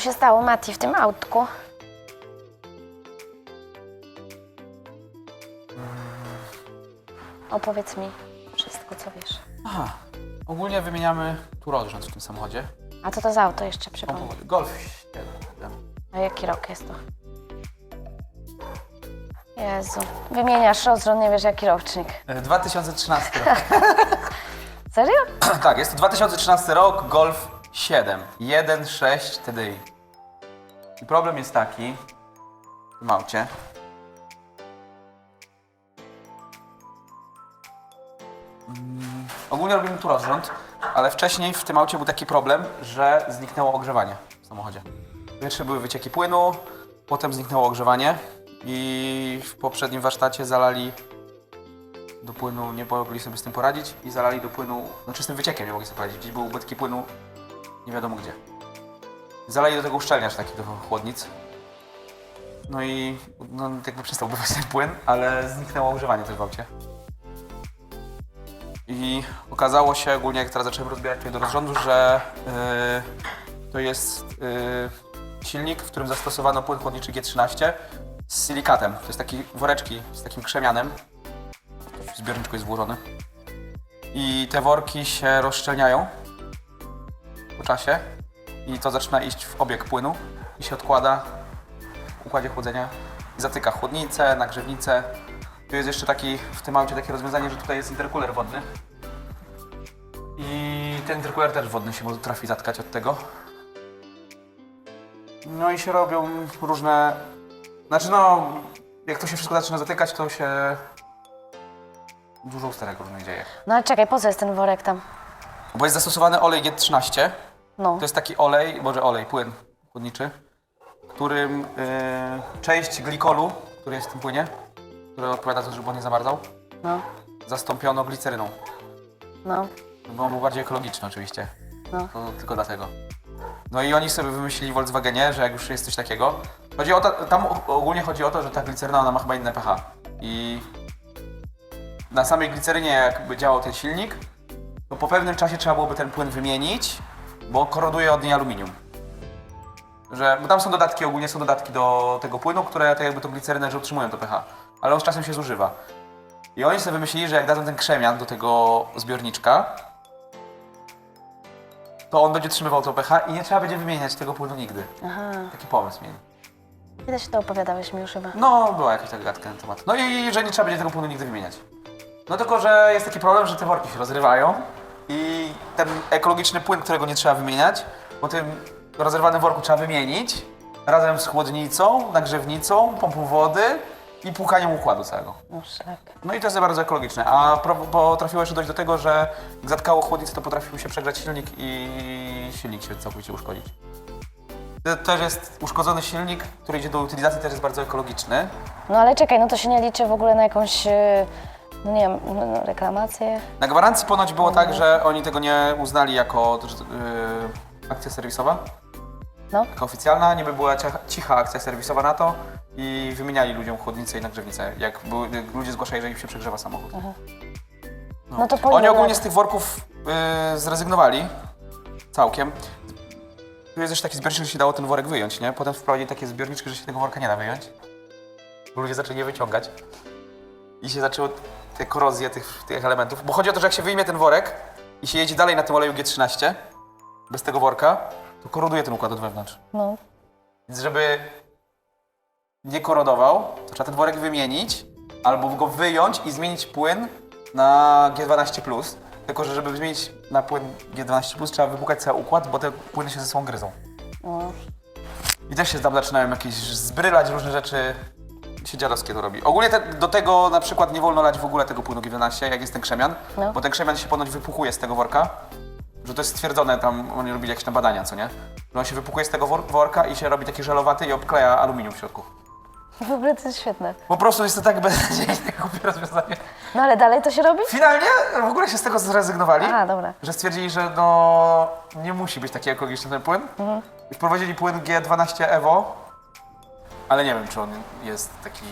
się stało, Mati, w tym autku? Opowiedz mi wszystko, co wiesz. Aha. Ogólnie wymieniamy tu rozrząd w tym samochodzie. A co to za auto jeszcze, przypomnij? Golf 7. A jaki rok jest to? Jezu, wymieniasz rozrząd, nie wiesz jaki rocznik. E, 2013 rok. Serio? tak, jest to 2013 rok, Golf 7. 1.6 TDI. I problem jest taki, w tym aucie, Mm, Ogólnie robimy tu rozrząd, ale wcześniej w tym aucie był taki problem, że zniknęło ogrzewanie w samochodzie. Pierwsze były wycieki płynu, potem zniknęło ogrzewanie i w poprzednim warsztacie zalali do płynu, nie mogli sobie z tym poradzić i zalali do płynu, znaczy z tym wyciekiem nie mogli sobie poradzić, gdzieś był ubytki płynu, nie wiadomo gdzie. Zalali do tego uszczelniacz taki do chłodnic. No i no, jakby przestał bywać ten płyn, ale zniknęło ogrzewanie też w aucie. I okazało się ogólnie, jak teraz zacząłem rozbierać tutaj do rozrządu, że yy, to jest yy, silnik, w którym zastosowano płyn chłodniczy G13 z silikatem. To jest taki woreczki z takim krzemianem. W zbiorniczku jest włożony. I te worki się rozszczelniają czasie i to zaczyna iść w obieg płynu i się odkłada w układzie chłodzenia i zatyka chłodnicę, nagrzewnicę. Tu jest jeszcze taki, w tym aucie takie rozwiązanie, że tutaj jest interkuler wodny. I ten interkuler też wodny się potrafi zatkać od tego. No i się robią różne... Znaczy no, jak to się wszystko zaczyna zatykać, to się dużo usterek różnych dzieje. No ale czekaj, po co jest ten worek tam? Bo jest zastosowany olej G13. No. To jest taki olej, może olej, płyn chłodniczy, którym y, część glikolu, który jest w tym płynie, który odpowiada za to, żeby on nie zamarzał, No, zastąpiono gliceryną. no, Bo on był bardziej ekologiczny oczywiście. no. To tylko dlatego. No i oni sobie wymyślili w Volkswagenie, że jak już jest coś takiego. Chodzi o to, tam ogólnie chodzi o to, że ta gliceryna ona ma chyba inne pH. I na samej glicerynie jakby działał ten silnik, to po pewnym czasie trzeba byłoby ten płyn wymienić, bo koroduje od niej aluminium. Że, bo tam są dodatki, ogólnie są dodatki do tego płynu, które tak jakby tą glicerynę, że utrzymują to pH. Ale on z czasem się zużywa. I oni sobie wymyślili, że jak dadzą ten krzemian do tego zbiorniczka, to on będzie trzymywał to pH i nie trzeba będzie wymieniać tego płynu nigdy. Aha. Taki pomysł mieli. Kiedyś to opowiadałeś mi już chyba. No, była jakaś taka gadka na temat. No i że nie trzeba będzie tego płynu nigdy wymieniać. No tylko, że jest taki problem, że te worki się rozrywają i ten ekologiczny płyn, którego nie trzeba wymieniać, po tym rozerwanym worku trzeba wymienić razem z chłodnicą, nagrzewnicą, pompą wody i płukaniem układu całego. No. No i to jest bardzo ekologiczne. A pro- potrafiło jeszcze dojść do tego, że jak zatkało chłodnicę, to potrafił się przegrzać silnik i silnik się całkowicie uszkodzić. To też jest uszkodzony silnik, który idzie do utylizacji, też jest bardzo ekologiczny. No ale czekaj, no to się nie liczy w ogóle na jakąś, e, no nie wiem, no, no, reklamację? Na gwarancji ponoć było tak, że oni tego nie uznali jako yy, akcja serwisowa, No. jako oficjalna, niby była cicha, cicha akcja serwisowa na to i wymieniali ludziom chłodnicę i nagrzewnicę, jak, były, jak ludzie zgłaszali, że im się przegrzewa samochód. No to po Oni ogólnie z tych worków yy, zrezygnowali całkiem. Tu jest też taki zbiorniczek, że się dało ten worek wyjąć, nie? Potem wprowadzili takie zbiorniczki, że się tego worka nie da wyjąć. Bo ludzie zaczęli je wyciągać. I się zaczęły te korozje tych, tych elementów. Bo chodzi o to, że jak się wyjmie ten worek i się jedzie dalej na tym oleju G13, bez tego worka, to koroduje ten układ od wewnątrz. No. Więc żeby nie korodował, to trzeba ten worek wymienić, albo go wyjąć i zmienić płyn na G12+. Tylko, że żeby zmienić na płyn G12+, trzeba wypłukać cały układ, bo te płyny się ze sobą gryzą. no. I też się tam zaczynają jakieś zbrylać, różne rzeczy się dziadowskie to robi. Ogólnie te, do tego na przykład nie wolno lać w ogóle tego płynu G12, jak jest ten krzemian, No. bo ten krzemian się ponoć wypuchuje z tego worka, że to jest stwierdzone, tam oni robili jakieś tam badania, co nie? Że on się wypukuje z tego wor worka i się robi taki żelowaty i obkleja aluminium w środku. W ogóle to jest świetne. Po prostu jest to tak beznadziejne głupie rozwiązanie. No ale dalej to się robi? Finalnie w ogóle się z tego zrezygnowali, A, dobra. że stwierdzili, że no nie musi być taki ekologiczny ten płyn. I wprowadzili płyn G12 Evo, ale nie wiem, czy on jest taki...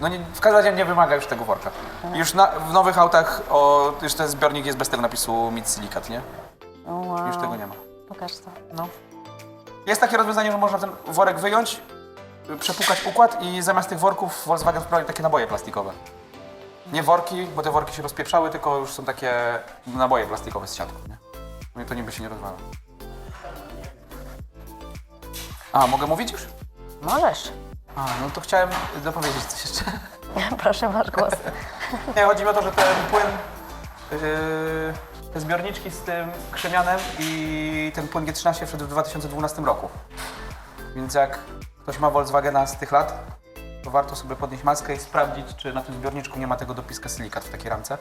No nie, w każdym razie nie wymaga już tego worka. Już na, w nowych autach o, już ten zbiornik jest bez tego napisu Mid Silikat, nie? O, wow. Już tego nie ma. Pokaż to. No. Jest takie rozwiązanie, że można ten worek wyjąć, przepukać układ i zamiast tych worków Volkswagen wprowadził takie naboje plastikowe. Nie worki, bo te worki się rozpieprzały, tylko już są takie naboje plastikowe z siatką, nie? No i to niby się nie rozwala. A, mogę mówić już? Możesz. A, no to chciałem dopowiedzieć coś jeszcze. Proszę, masz głos. Nie, chodzi mi o to, że ten płyn, yy, te zbiorniczki z tym krzemianem i ten płyn G13 wszedł w 2012 roku. Więc jak ktoś ma Volkswagena z tych lat, to warto sobie podnieść maskę i sprawdzić, czy na tym zbiorniczku nie ma tego dopiska silikat w takiej ramce.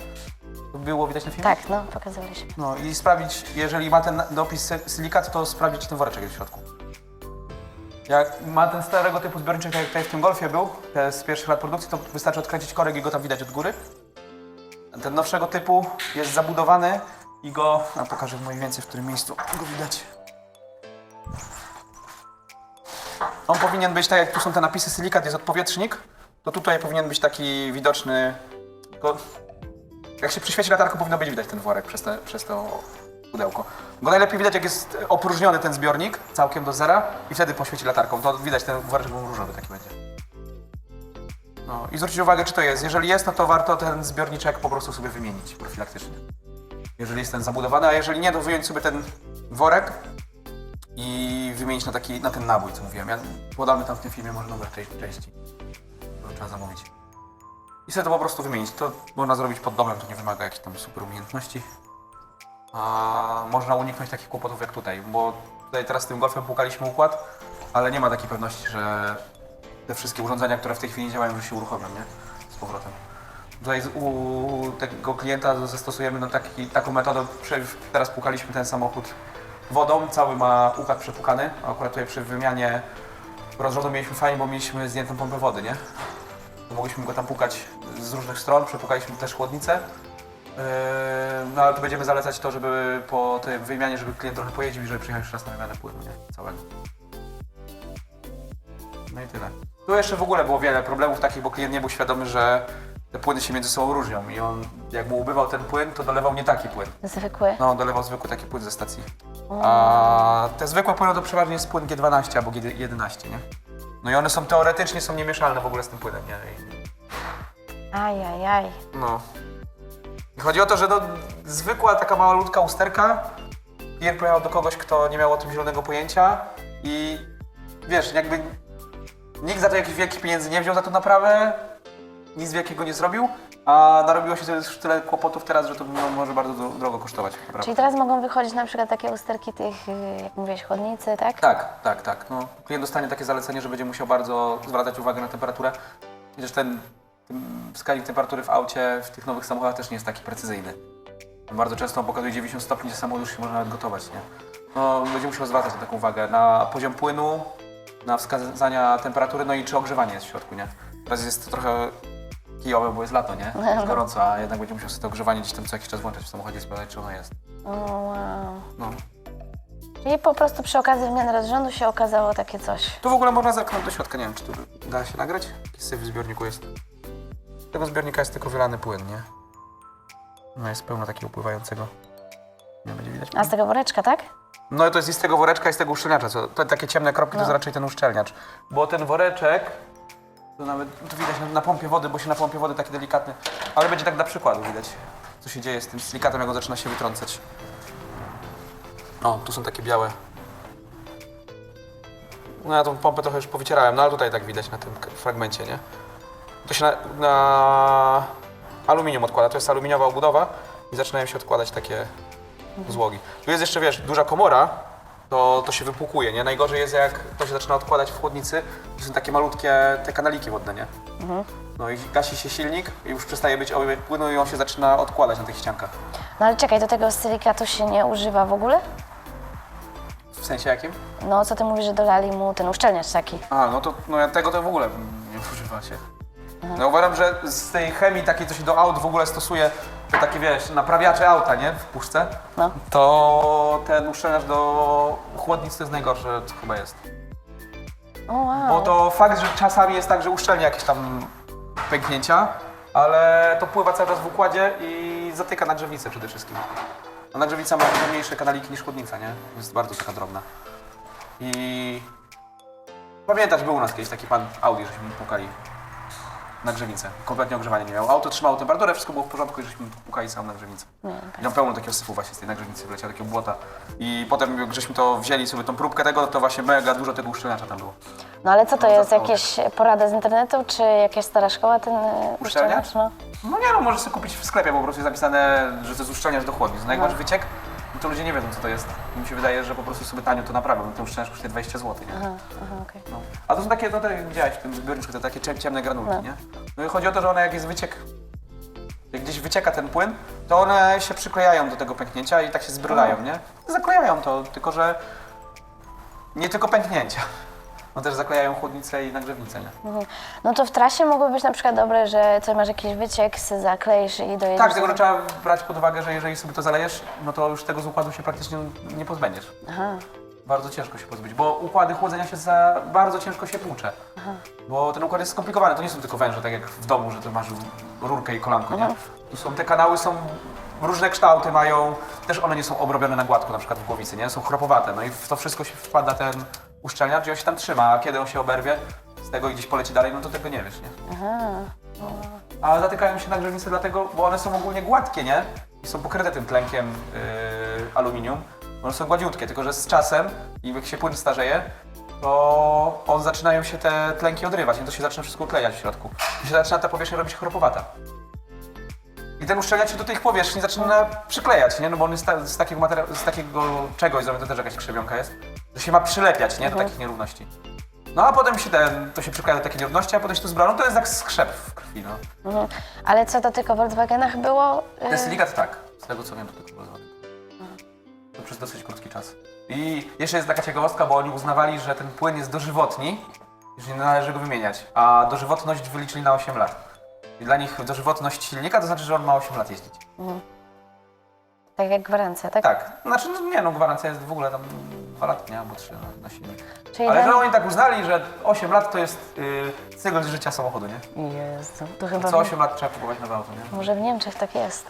To było widać na filmie? Tak, no, pokazywaliśmy. No i sprawdzić, jeżeli ma ten dopis silikat, to sprawdzić, ten woreczek w środku. Jak ma ten starego typu zbiorniczek, jak tutaj w tym Golfie był, z pierwszych lat produkcji, to wystarczy odkręcić korek i go tam widać od góry. Ten nowszego typu jest zabudowany i go, a pokażę mniej więcej w którym miejscu go widać. On powinien być, tak jak tu są te napisy silikat, jest odpowietrznik, to tutaj powinien być taki widoczny, jak się przyświeci latarką, powinno być widać ten worek przez, te, przez to pudełko. Go najlepiej widać, jak jest opróżniony ten zbiornik całkiem do zera i wtedy poświeci latarką. To widać ten woreczek różowy taki będzie. No i zwrócić uwagę, czy to jest. Jeżeli jest, no to warto ten zbiorniczek po prostu sobie wymienić profilaktycznie. Jeżeli jest ten zabudowany, a jeżeli nie, to wyjąć sobie ten worek i wymienić na taki, na ten nabój, co mówiłem. Ja podamy tam w tym filmie może numer części, części. To trzeba zamówić. I sobie to po prostu wymienić. To można zrobić pod domem, to nie wymaga jakichś tam super umiejętności. A można uniknąć takich kłopotów jak tutaj, bo tutaj teraz z tym golfem pukaliśmy układ, ale nie ma takiej pewności, że te wszystkie urządzenia, które w tej chwili działają, że się uruchomią, nie? Z powrotem. Tutaj u tego klienta zastosujemy no taki, taką metodę, teraz pukaliśmy ten samochód wodą, cały ma układ przepukany, a akurat tutaj przy wymianie rozrządu mieliśmy fajnie, bo mieliśmy zdjętą pompę wody, nie? Mogliśmy go tam pukać z różnych stron, przepukaliśmy też chłodnicę. Yy, No ale tu będziemy zalecać to, żeby po tej wymianie, żeby klient trochę pojeździł i żeby przyjechał jeszcze raz na wymianę płynu, nie? Całego. No i tyle. Tu jeszcze w ogóle było wiele problemów takich, bo klient nie był świadomy, że te płyny się między sobą różnią i on, jak mu ubywał ten płyn, to dolewał nie taki płyn. Zwykły. No, dolewał zwykły taki płyn ze stacji. A te zwykłe płyny to przeważnie jest płyn G12 albo G11, nie? No i one są teoretycznie są niemieszalne w ogóle z tym płynem, nie? I, Aj, aj, aj. no. I chodzi o to, że no, zwykła taka malutka usterka, klient pojechał do kogoś, kto nie miał o tym zielonego pojęcia i wiesz, jakby nikt za to jakichś wielkich pieniędzy nie wziął za tą naprawę, nic wielkiego nie zrobił, a narobiło się już tyle kłopotów teraz, że to może bardzo dro- drogo kosztować. naprawdę. Czyli teraz mogą wychodzić na przykład takie usterki tych, y, jak mówiłeś, chodnicy, tak? Tak, tak, tak. No, klient dostanie takie zalecenie, że będzie musiał bardzo zwracać uwagę na temperaturę. Ten, ten wskaźnik temperatury w aucie w tych nowych samochodach też nie jest taki precyzyjny. Bardzo często on pokazuje 90 stopni, gdzie samochód już się może nawet gotować, nie? No, będzie musiał zwracać na taką uwagę. Na poziom płynu, na wskazania temperatury, no i czy ogrzewanie jest w środku, nie? Teraz jest to trochę kijowe, bo jest lato, nie? Jest gorąco, a jednak będzie musiał sobie to ogrzewanie gdzieś tam co jakiś czas włączać w samochodzie i sprawdzać, czy ono jest. Wow. No. Czyli po prostu przy okazji wymiany rozrządu się okazało takie coś. Tu w ogóle można zerknąć do środka, nie wiem czy tu da się nagrać. Jaki syf w zbiorniku jest. Z tego zbiornika jest tylko wylany płyn, nie? No jest pełno takiego pływającego. Nie będzie widać. A z tego woreczka, tak? No i to jest i z tego woreczka i z tego uszczelniacza. Co, te takie ciemne kropki to No. jest raczej ten uszczelniacz. Bo ten woreczek, to nawet tu widać na, na pompie wody, bo się na pompie wody taki delikatny, ale będzie tak dla przykładu widać, co się dzieje z tym silikatem, jak on zaczyna się wytrącać. O, tu są takie białe. No ja tą pompę trochę już powycierałem, no ale tutaj tak widać na tym fragmencie, nie? To się na, na aluminium odkłada, to jest aluminiowa obudowa i zaczynają się odkładać takie złogi. Tu jest jeszcze, wiesz, duża komora, to, to się wypłukuje, nie? Najgorzej jest jak to się zaczyna odkładać w chłodnicy, to są takie malutkie te kanaliki wodne, nie? No i gasi się silnik i już przestaje być obieg płynu i on się zaczyna odkładać na tych ściankach. No ale czekaj, do tego silikatu się nie używa w ogóle? W sensie jakim? No co ty mówisz, że dolali mu ten uszczelniacz taki? A, no to no ja tego to w ogóle nie używa się. No uważam, że z tej chemii takiej, co się do aut w ogóle stosuje, to takie wiesz, naprawiacze auta, nie? W puszce, No. to ten uszczelniacz do chłodnic to jest najgorsze, co chyba jest. O wow. Bo to fakt, że czasami jest tak, że uszczelnia jakieś tam pęknięcia, ale to pływa cały czas w układzie i zatyka nagrzewnicę przede wszystkim. A nagrzewica ma dużo mniejsze kanaliki niż chłodnica, nie? Jest bardzo taka drobna. I pamiętasz, był u nas kiedyś taki pan Audi, żeśmy mu pukali na grzewnicę. Kompletnie ogrzewania nie miał. Auto trzymało temperaturę, wszystko było w porządku i żeśmy pukali sam na grzewnicę. Nie, I tam pełno takiego syfu właśnie z tej nagrzewnicy wyleciało, takiego błota. I potem jak żeśmy to wzięli sobie tą próbkę tego, to właśnie mega dużo tego uszczelniacza tam było. No ale co to jest? zapałowe. Jakieś porady z internetu, czy jakaś stara szkoła ten e, Uszczelniacz? No. No nie no, możesz sobie kupić w sklepie, bo po prostu jest napisane, że to jest uszczelniacz do chłodnic. No jak No. masz wyciek, to ludzie nie wiedzą co to jest. Mi się wydaje, że po prostu sobie tanio to naprawią. No ten uszczelniacz kosztuje 20 zł, nie? Aha, aha, okej. No. A to są takie, no to jak widziałeś w tym zbiorniczku, to takie ciem- ciemne granulki, No. nie? No i chodzi o to, że one jak jest wyciek, jak gdzieś wycieka ten płyn, to one się przyklejają do tego pęknięcia i tak się zbrylają, nie? Zaklejają to, tylko że nie tylko pęknięcia. No też zaklejają chłodnicę i nagrzewnicę, nie? Mhm. No to w trasie mogłoby być na przykład dobre, że co masz jakiś wyciek, se zakleisz i dojedziesz. Tak, tylko że trzeba brać pod uwagę, że jeżeli sobie to zalejesz, no to już tego z układu się praktycznie nie pozbędziesz. Aha, Bardzo ciężko się pozbyć, bo układy chłodzenia się za bardzo ciężko się płucze. Bo ten układ jest skomplikowany, to nie są tylko węże, tak jak w domu, że to masz rurkę i kolanko, nie? Tu są te kanały są różne kształty mają, też one nie są obrobione na gładko, na przykład w głowicy, nie? Są chropowate, no i w to wszystko się wpada ten uszczelniacz i on się tam trzyma, a kiedy on się oberwie z tego i gdzieś poleci dalej, no to tego nie wiesz, nie? aha. A zatykają się nagrzewnice dlatego, bo one są ogólnie gładkie, nie? I są pokryte tym tlenkiem yy, aluminium. One są gładziutkie, tylko że z czasem, i jak się płyn starzeje, to on zaczynają się te tlenki odrywać, nie? To się zaczyna wszystko klejać w środku. I się zaczyna ta powierzchnia robić chropowata. I ten uszczelniacz się do tych powierzchni zaczyna przyklejać, nie? No bo on jest ta, z, takiego z takiego czegoś zrobiony, to też jakaś krzewionka jest, że się ma przylepiać, nie? Do takich nierówności. No a potem się ten, to się przykleja do takiej nierówności, a potem się to zbra, no to jest jak skrzep w krwi, no. Mhm. Ale co to tylko w Volkswagenach było? E, Ten silikat tak, z tego co wiem, to tylko Volkswagen. To przez dosyć krótki czas. I jeszcze jest taka ciekawostka, bo oni uznawali, że ten płyn jest dożywotni, już nie należy go wymieniać, a dożywotność wyliczyli na 8 lat. I dla nich dożywotność silnika to znaczy, że on ma 8 lat jeździć. Tak jak gwarancja, tak? Tak, znaczy no nie no, gwarancja jest w ogóle tam 2 lata, nie? Albo 3 na, na silnik. Czyli Ale że oni tak uznali, że 8 lat to jest yy, cykl życia samochodu, nie? Jezu, to chyba... Co 8 lat trzeba kupować nowe auto, nie? Może w Niemczech tak jest.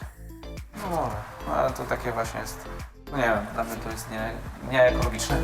No, no ale to takie właśnie jest, no nie wiem, dla mnie to jest nie, nie ekologiczne.